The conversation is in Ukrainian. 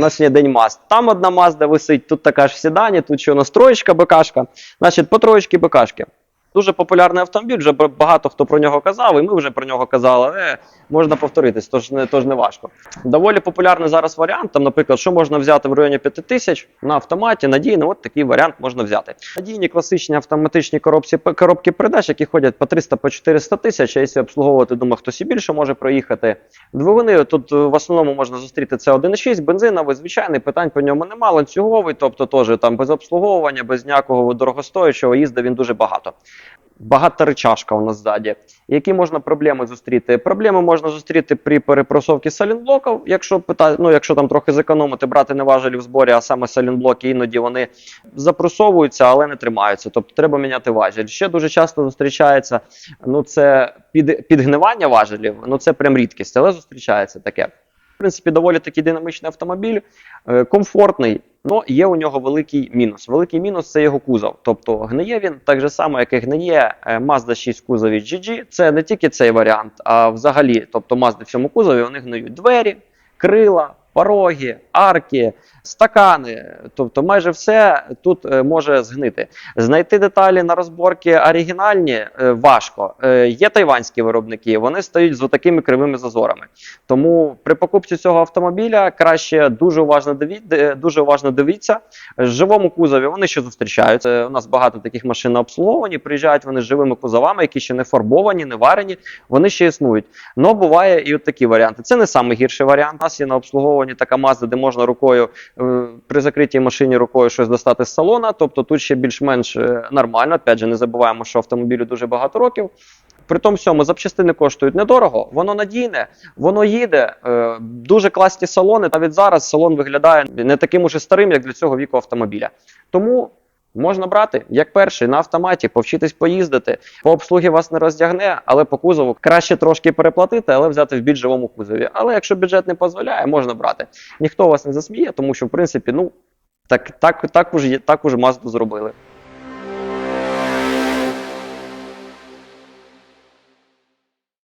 нас сьогодні день Мазд. Там одна Мазда висить, тут така ж в седані, тут ще у нас БКшка. Значить, по троєчки БКшки. Дуже популярний автомобіль, вже багато хто про нього казав, і ми вже про нього казали, але можна повторитись, тож не, тож не важко. Доволі популярний зараз варіант. Там, наприклад, що можна взяти в районі 5 тисяч на автоматі, надійно, от такий варіант можна взяти. Надійні класичні автоматичні коробці, коробки передач, які ходять по 300 по 400 тисяч. А якщо обслуговувати, думаю, хтось і більше може проїхати. Двигуни тут е, в основному можна зустріти це 1,6, бензиновий, звичайний, питань по ньому нема, ланцюговий, тобто теж там без обслуговування, без ніякого дорогостоячого їзда він дуже багато. Багаторичашка у нас ззаді. Які можна проблеми зустріти? Проблеми можна зустріти при перепросовці салінблоків, якщо пита... ну, якщо там трохи зекономити, брати не важелі в зборі, а саме салінблоки, іноді вони запросовуються, але не тримаються. Тобто треба міняти важіль. Ще дуже часто зустрічається ну, це під... підгнивання важелів, ну це прям рідкість, але зустрічається таке. Принципі, доволі такий динамічний автомобіль, е, комфортний. але є у нього великий мінус. Великий мінус це його кузов. Тобто гниє він так же само, як і гниє е, Mazda 6 в кузові GG. Це не тільки цей варіант, а взагалі, тобто Mazda в цьому кузові вони гниють двері, крила, пороги, арки, стакани. Тобто, майже все тут е, може згнити. Знайти деталі на розборки оригінальні е, важко. Е, Є тайванські виробники, вони стають з отакими кривими зазорами. Тому при покупці цього автомобіля краще дуже уважно диві... де- дуже уважно дивіться. В живому кузові вони ще зустрічаються. У нас багато таких машин на обслуговуванні. Приїжджають вони з живими кузовами, які ще не фарбовані, не варені. Вони ще існують. Но буває і от такі варіанти. Це не найгірший варіант. У нас є на обслуговуванні така Mazda, де можна рукою при закритій машині рукою щось достати з салона. Тобто тут ще більш-менш е, нормально. Опять же, не забуваємо, що автомобілю дуже багато років. При тому всьому запчастини коштують недорого, воно надійне, воно їде. Е, дуже класні салони. Навіть зараз салон виглядає не таким уже старим, як для цього віку автомобіля. Тому можна брати як перший на автоматі, повчитись поїздити. По обслуги вас не роздягне, але по кузову краще трошки переплатити, але взяти в більш живому кузові. Але якщо бюджет не дозволяє, можна брати. Ніхто вас не засміє, тому що в принципі, ну так, так, так, уже, так уже мазду зробили.